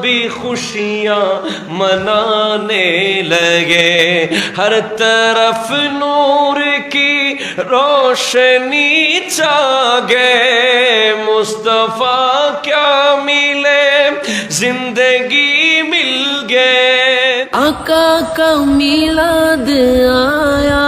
بھی خوشیاں منانے لگے۔ ہر طرف نور کی روشنی چاگے مصطفیٰ کیا ملے؟ زندگی مل گئے۔ آقا کا میلاد آیا۔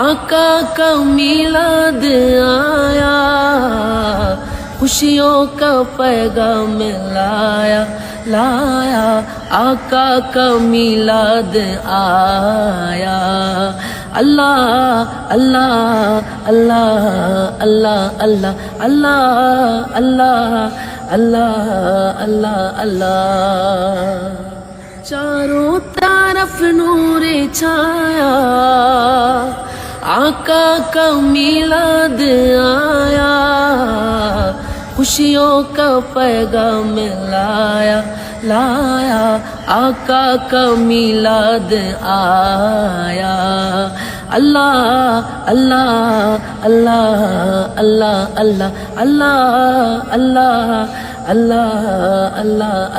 آقا کا میلاد آیا، خوشیوں کا پیغام لایا لایا، آقا کا میلاد آیا۔ اللہ اللہ اللہ اللہ اللہ اللہ اللہ اللہ اللہ اللہ۔ چاروں طرف نور چھایا آقا کا میلاد آیا خوشیوں کا پیغام لایا لایا آقا کا میلاد آیا اللہ اللہ اللہ اللہ اللہ اللہ اللہ اللہ اللہ اللہ